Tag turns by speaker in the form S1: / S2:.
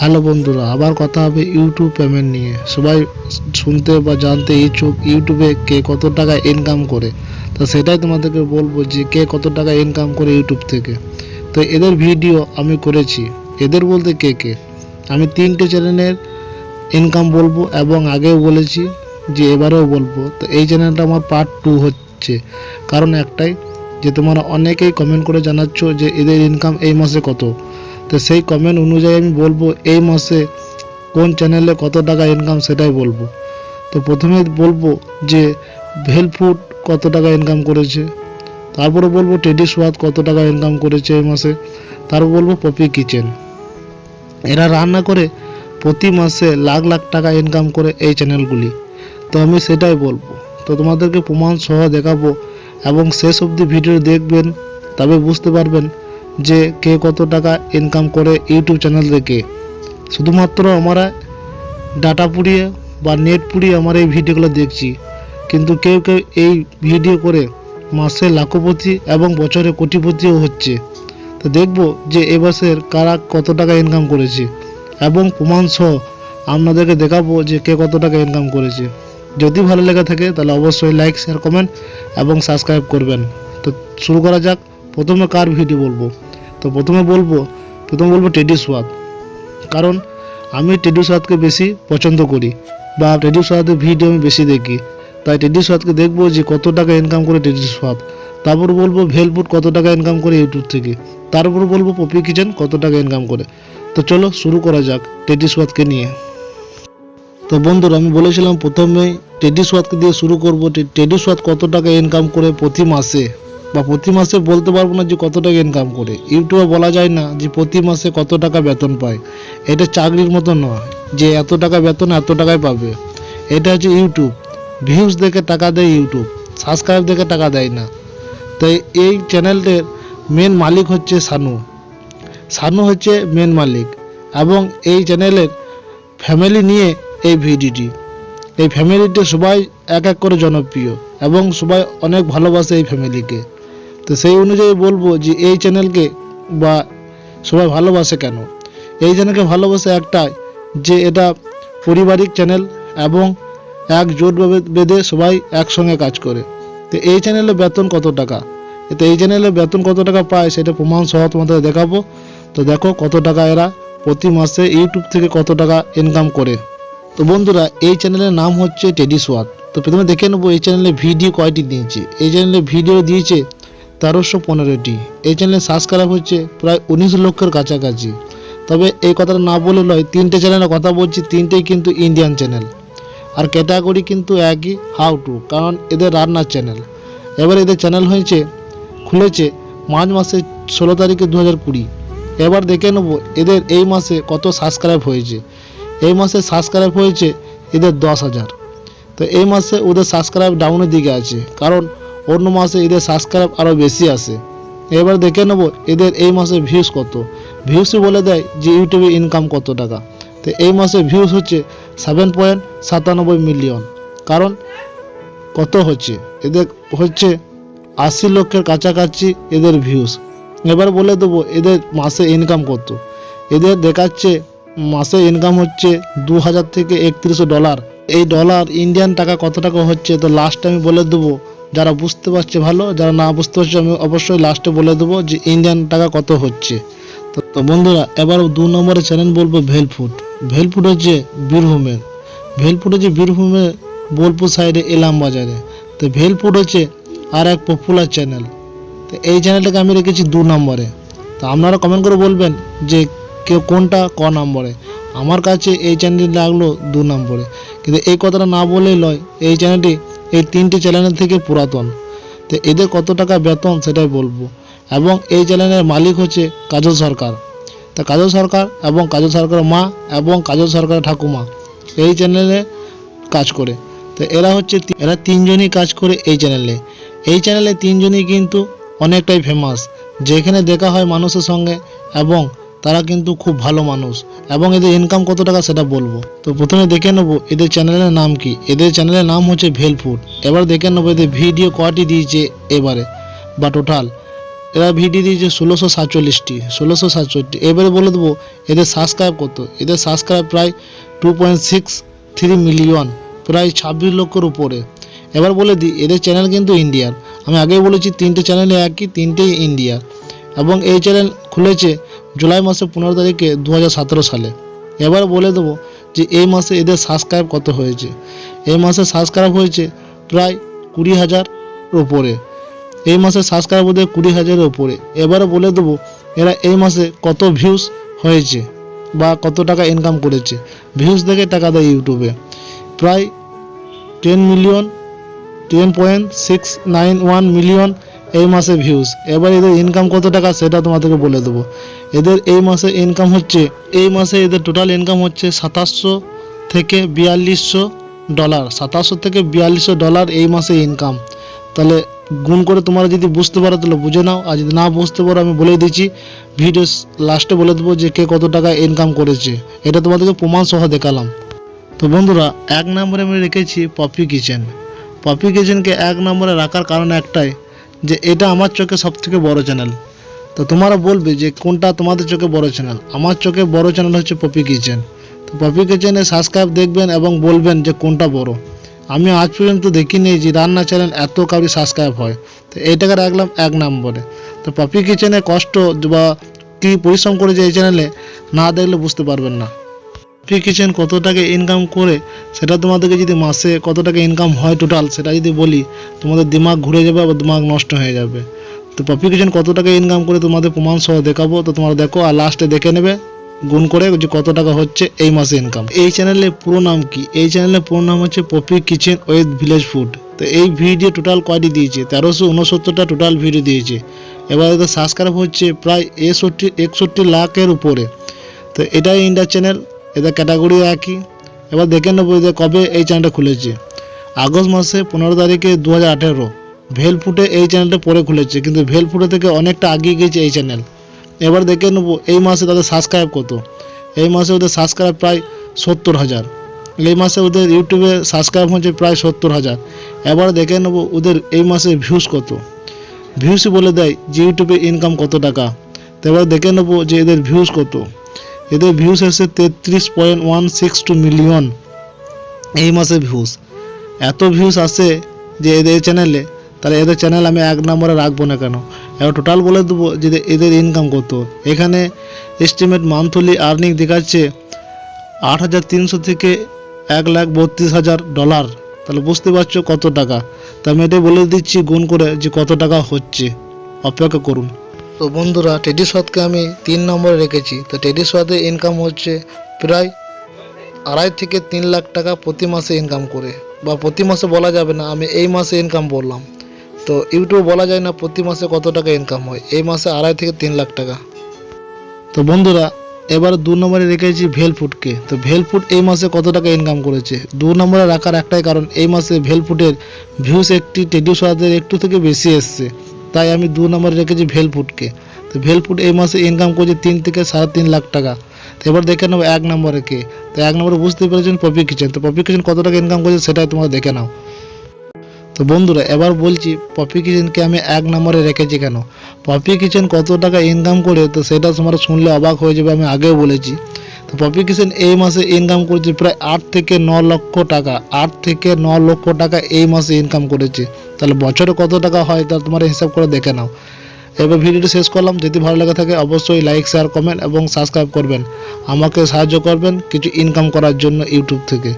S1: Hello বন্ধুরা, আবার কথা হবে ইউটিউব পেমেন্ট নিয়ে। সবাই শুনতে বা জানতে ইচ্ছুক ইউটিউবে কে কত টাকা ইনকাম করে। তো সেটাই তোমাদেরকে বলব যে কে কত টাকা ইনকাম করে ইউটিউব থেকে। তো এদের ভিডিও আমি করেছি। এদের বলতে কে কে? আমি তিনটে চ্যানেলের ইনকাম বলব এবং আগেও বলেছি যে এবারেও বলব। তো এই চ্যানেলটা আমার পার্ট টু হচ্ছে। কারণ একটাই যে তোমরা অনেকেই কমেন্ট করে জানাচ্ছ যে এদের ইনকাম এই মাসে কত। তো সেই কমেন্ট অনুযায়ী আমি বলব, এই মাসে কোন চ্যানেলে কত টাকা ইনকাম সেটাই বলব। তো প্রথমে বলব যে ভেল ফুড কত টাকা ইনকাম করেছে, তারপরে বলব টেডি সোয়াদ কত টাকা ইনকাম করেছে এই মাসে, তারপর বলব পপি কিচেন এরা রান্না করে প্রতি মাসে লাখ লাখ টাকা ইনকাম করে এই চ্যানেলগুলি তো আমি সেটাই বলব। তো তোমাদেরকে প্রমাণ সহ দেখাবো এবং শেষ অবধি ভিডিও দেখবেন, তবে বুঝতে পারবেন যে কে কত টাকা ইনকাম করে ইউটিউব চ্যানেল থেকে শুধুমাত্র আমরা ডাটা পুড়িয়ে বা নেট পুড়িয়ে আমরা এই ভিডিওগুলো দেখছি। কিন্তু কেউ কেউ এই ভিডিও করে মাসে লাখপতি এবং বছরে কোটিপতিও হচ্ছে। তো দেখব যে এ মাসের কারা কত টাকা ইনকাম করেছে এবং প্রমাণ সহ আপনাদেরকে দেখাবো যে কে কত টাকা ইনকাম করেছে। যদি ভালো লেগে থাকে তাহলে অবশ্যই লাইক শেয়ার কমেন্ট এবং সাবস্ক্রাইব করবেন। তো শুরু করা যাক, প্রথমে কার ভিডিও বলব? তো প্রথমে বলব প্রথমে বলব টেডি সোয়াদ কারণ আমি টেডি সোয়াদকে বেশি পছন্দ করি বা টেডি সোয়াদের ভিডিও আমি বেশি দেখি। তাই টেডি সোয়াদকে দেখব যে কত টাকা ইনকাম করে টেডি সোয়াদ তারপর বলব ভেলপুট কত টাকা ইনকাম করে ইউটিউব থেকে। তারপর বলব পপি কিচেন কত টাকা ইনকাম করে। তো চলো শুরু করা যাক টেডি সোয়াদকে নিয়ে। তো বন্ধুরা, আমি বলেছিলাম প্রথমে টেডি সোয়াদকে দিয়ে শুরু করব। টেডি সোয়াদ কত টাকা ইনকাম করে প্রতি মাসে? বা প্রতি মাসে বলতে পারব না যে কত টাকা ইনকাম করে। ইউটিউবে বলা যায় না যে প্রতি মাসে কত টাকা বেতন পায়। এটা চাকরির মতো নয় যে এত টাকা বেতন এত টাকায় পাবে। এটা হচ্ছে ইউটিউব। ভিউজ দেখে টাকা দেয় ইউটিউব সাবস্ক্রাইব দেখে টাকা দেয় না। তাই এই চ্যানেলটির মেন মালিক হচ্ছে সানু। সানু হচ্ছে মেন মালিক এবং এই চ্যানেলের ফ্যামিলি নিয়ে এই ভিডিওটি এই ফ্যামিলিতে সবাই এক এক করে জনপ্রিয় এবং সবাই অনেক ভালোবাসে এই ফ্যামিলিকে তো সেই অনুযায়ী বলব যে এই চ্যানেলকে বা সবাই ভালোবাসে কেন? এই চ্যানেলকে ভালোবাসে একটাই যে এটা পারিবারিক চ্যানেল এবং এক জোট বেঁধে- সবাই একসঙ্গে কাজ করে। তো এই চ্যানেলে বেতন কত টাকা? তো এই চ্যানেলে বেতন কত টাকা পায় সেটা প্রমাণ সহ তোমাদের দেখাবো। তো দেখো কত টাকা এরা প্রতি মাসে ইউটিউব থেকে কত টাকা ইনকাম করে। তো বন্ধুরা, এই চ্যানেলের নাম হচ্ছে টেডি সোয়াদ তো প্রথমে দেখে নেব এই চ্যানেলে ভিডিও কয়টি দিয়েছে। এই চ্যানেলে ভিডিও দিয়েছে তেরোশো পনেরোটি। এই চ্যানেলে সাবস্ক্রাইব হচ্ছে প্রায় উনিশ লক্ষের কাছাকাছি। তবে এই কথাটা না বলে নয়, তিনটে চ্যানেলের কথা বলছি, তিনটেই কিন্তু ইন্ডিয়ান চ্যানেল আর ক্যাটাগরি কিন্তু একই হাউ টু কারণ এদের রান্নার চ্যানেল এবার এদের চ্যানেল হয়েছে, খুলেছে মার্চ মাসের ষোলো তারিখে দু হাজার কুড়ি। এবার দেখে নেব এদের এই মাসে কত সাবস্ক্রাইব হয়েছে। এই মাসে সাবস্ক্রাইব হয়েছে এদের দশ হাজার। তো এই মাসে ওদের সাবস্ক্রাইব ডাউনের দিকে আছে। কারণ অন্য মাসে এদের সাবস্ক্রাইব আরও বেশি আসে এবার দেখে নেব এদের এই মাসে ভিউজ কত। ভিউসই বলে দেয় যে ইউটিউবে ইনকাম কত টাকা। তো এই মাসে ভিউজ হচ্ছে সেভেন পয়েন্ট সাতানব্বই মিলিয়ন কারণ কত হচ্ছে? এদের হচ্ছে আশি লক্ষের কাছাকাছি এদের ভিউজ এবার বলে দেবো এদের মাসে ইনকাম কত। এদের দেখাচ্ছে মাসে ইনকাম হচ্ছে দু হাজার থেকে একত্রিশশো ডলার এই ডলার ইন্ডিয়ান টাকা কত টাকা হচ্ছে? তো লাস্টে আমি বলে দেবো যারা বুঝতে পারছে ভালো, যারা না বুঝতে পারছে, আমি অবশ্যই লাস্টে বলে দেবো যে ইন্ডিয়ান টাকা কত হচ্ছে। তো বন্ধুরা এবার দু নম্বরে চ্যানেল বলব ভেলফুড ভেলফুড হচ্ছে বীরভূমের ভেলপুর হচ্ছে বীরভূমের বোলপুর সাইডে এলাম বাজারে। তো ভেলপুর হচ্ছে আর এক পপুলার চ্যানেল তো এই চ্যানেলটাকে আমি রেখেছি দু নম্বরে। তো আপনারা কমেন্ট করে বলবেন যে কেউ কোনটা, ক নম্বরে। আমার কাছে এই চ্যানেলটি লাগল দু নম্বরে। কিন্তু এই কথাটা না বলেই লয় এই চ্যানেলটি এই তিনটি চ্যানেলের থেকে পুরাতন। তো এদের কত টাকা বেতন সেটাই বলব। এবং এই চ্যানেলের মালিক হচ্ছে কাজল সরকার। তা কাজল সরকার এবং কাজল সরকারের মা এবং কাজল সরকারের ঠাকুমা এই চ্যানেলে কাজ করে। তো এরা হচ্ছে এরা তিনজনই কাজ করে এই চ্যানেলে এই চ্যানেলে তিনজনই কিন্তু অনেকটাই ফেমাস যেখানে দেখা হয় মানুষের সঙ্গে এবং তারা কিন্তু খুব ভালো মানুষ। এবং এদের ইনকাম কত টাকা সেটা বলব। তো প্রথমে দেখে নেব এদের চ্যানেলের নাম কি। এদের চ্যানেলের নাম হচ্ছে ভেলফুড এবার দেখে নেব এদের ভিডিও কয়টি দিয়েছে এবারে, বা টোটাল এরা ভিডিও দিয়েছে ষোলোশো সাতচল্লিশটি, ষোলোশো সাতষট্টি এবারে বলে দেবো এদের সাবস্ক্রাইব কত। এদের সাবস্ক্রাইব প্রায় two point six three million প্রায় ছাব্বিশ লক্ষের উপরে। এবার বলে দিই, এদের চ্যানেল কিন্তু ইন্ডিয়ার আমি আগেই বলেছি, তিনটে চ্যানেলে একই, তিনটেই ইন্ডিয়া এবং এই চ্যানেল খুলেছে জুলাই মাসে পনেরো তারিখে দু হাজার সতেরো সালে। এবার বলে দেবো যে এই মাসে এদের সাবস্ক্রাইব কত হয়েছে। এই মাসে সাবস্ক্রাইব হয়েছে প্রায় কুড়ি হাজার ওপরে এই মাসে সাবস্ক্রাইব ওদের কুড়ি হাজারের ওপরে এবারে বলে দেবো এরা এই মাসে কত ভিউস হয়েছে বা কত টাকা ইনকাম করেছে। ভিউজ দেখে টাকা দেয় ইউটিউবে। প্রায় ten million ten point six nine one million এই মাসে ভিউজ এবার এদের ইনকাম কত টাকা সেটা তোমাদেরকে বলে দেবো। এদের এই মাসে ইনকাম হচ্ছে, এই মাসে এদের টোটাল ইনকাম হচ্ছে সাতাশশো থেকে বিয়াল্লিশশো ডলার সাতাশশো থেকে বিয়াল্লিশশো ডলার এই মাসে ইনকাম তাহলে গুণ করে তোমরা যদি বুঝতে পারো, তাহলে বুঝে নাও। আর যদি না বুঝতে পারো, আমি বলে দিচ্ছি ভিডিও লাস্টে বলে দেবো যে কে কত টাকা ইনকাম করেছে। এটা তোমাদেরকে প্রমাণ সহ দেখালাম। তো বন্ধুরা, এক নম্বরে আমি রেখেছি পপি কিচেন পপি কিচেনকে এক নম্বরে রাখার কারণ একটাই যে এটা আমার চোখে সব থেকে বড় চ্যানেল তো তোমরা বলবে যে কোনটা তোমাদের চোখে বড় চ্যানেল আমার চোখে বড় চ্যানেল হচ্ছে পপি কিচেন তো পপি কিচেনে সাবস্ক্রাইব দেখবেন এবং বলবেন যে কোনটা বড়। আমি আজ পর্যন্ত দেখিনি যে রান্না চ্যানেল এত কাউরি সাবস্ক্রাইব হয়। তো এইটাকে রাখলাম এক নম্বরে। তো পপি কিচেনে কষ্ট বা কী পরিশ্রম করেছে এই চ্যানেলে না দেখলে বুঝতে পারবেন না। পপি কিচেন কত টাকা ইনকাম করে, সেটা তোমাদেরকে যদি মাসে কত টাকা ইনকাম হয় টোটাল সেটা যদি বলি, তোমাদের দিমাগ ঘুরে যাবে বা দিমাগ নষ্ট হয়ে যাবে। তো পপি কিচেন কত টাকা ইনকাম করে তোমাদের প্রমাণ সহ দেখাবো, তো তোমরা দেখো আর লাস্টে দেখে নেবে, গুণ করে যে কত টাকা হচ্ছে এই মাসে ইনকাম এই চ্যানেলের পুরো নাম কি? এই চ্যানেলের পুরো নাম হচ্ছে Popy kitchen with village food তো এই ভিডিও টোটাল কয়টি দিয়েছে? তেরোশো উনসত্তরটা টোটাল ভিডিও দিয়েছে। এবার সাবস্ক্রাইব হচ্ছে প্রায় একষট্টি একষট্টি লাখের উপরে। তো এটাই ইন্ডিয়া চ্যানেল এদের ক্যাটাগরি একই। এবার দেখে নেব যে কবে এই চ্যানেলটা খুলেছে। আগস্ট মাসে পনেরো তারিখে দু হাজার আঠেরো। ভেলফুটে এই চ্যানেলটা পরে খুলেছে, কিন্তু ভেলফুটে থেকে অনেকটা আগিয়ে গেছে এই চ্যানেল এবার দেখে নেব এই মাসে তাদের সাবস্ক্রাইব কত। এই মাসে ওদের সাবস্ক্রাইব প্রায় সত্তর হাজার। এই মাসে ওদের ইউটিউবে সাবস্ক্রাইব হচ্ছে প্রায় সত্তর হাজার। এবার দেখে নেব ওদের এই মাসে ভিউজ কত। ভিউসই বলে দেয় যে ইউটিউবে ইনকাম কত টাকা। তো এবার দেখে নেব যে এদের ভিউজ কত। এদের ভিউজ এসেছে তেত্রিশ point one six two million এই মাসে ভিউজ এত ভিউজ আসে যে এদের চ্যানেলে তাহলে এদের চ্যানেল আমি এক নম্বরে রাখব না কেন? এবার টোটাল বলে দেবো যে এদের ইনকাম কত। এখানে এস্টিমেট মান্থলি আর্নিং দেখাচ্ছে আট হাজার তিনশো থেকে এক লাখ বত্রিশ হাজার ডলার তাহলে বুঝতে পারছ কত টাকা। তা আমি এটাই বলে দিচ্ছি, গুণ করে যে কত টাকা হচ্ছে। অপেক্ষা করুন। তো বন্ধুরা টেডি সৎকে আমি তিন নম্বরে রেখেছি। তো টেডি সতে ইনকাম হচ্ছে প্রায় আড়াই থেকে তিন লাখ টাকা প্রতি মাসে ইনকাম করে। বা প্রতি মাসে বলা যাবে না, আমি এই মাসে ইনকাম বললাম। তো ইউটিউব বলা যায় না প্রতি মাসে কত টাকা ইনকাম হয়, এই মাসে আড়াই থেকে তিন লাখ টাকা। তো বন্ধুরা, এবার দু নম্বরে রেখেছি ভেলফুটকে তো ভেলফুট এই মাসে কত টাকা ইনকাম করেছে? দু নম্বরে রাখার একটাই কারণ, এই মাসে ভেলফুটের ভিউস একটি টেডিও সোয়াদের একটু থেকে বেশি এসছে। তাই আমি দু নম্বরে রেখেছি ভেলফুডকে তো ভেলফুড এই মাসে ইনকাম করছে তিন থেকে সাড়ে তিন লাখ টাকা। তো এবার দেখে নেব এক নম্বরে কে। তো এক নম্বরে বুঝতে পেরেছেন পপি কিচেন। তো পপি কিচেন কত টাকা ইনকাম করছে সেটাই তোমরা দেখে নাও। তো বন্ধুরা, এবার বলছি পপি কিচেনকে আমি এক নম্বরে রেখেছি কেন? পপি কিচেন কত টাকা ইনকাম করে তো সেটা তোমরা শুনলে অবাক হয়ে যাবে, আমি আগেও বলেছি। তো পপি কিচেন এই মাসে ইনকাম করেছে প্রায় আট থেকে ন লক্ষ টাকা, আট থেকে ন লক্ষ টাকা এই মাসে ইনকাম করেছে। তাহলে বছরে কত টাকা হয় তা তোমার হিসাব করে দেখে নাও। এবার ভিডিওটি শেষ করলাম। যদি ভালো লাগে থাকে অবশ্যই লাইক শেয়ার কমেন্ট এবং সাবস্ক্রাইব করবেন। আমাকে সাহায্য করবেন কিছু ইনকাম করার জন্য ইউটিউব থেকে।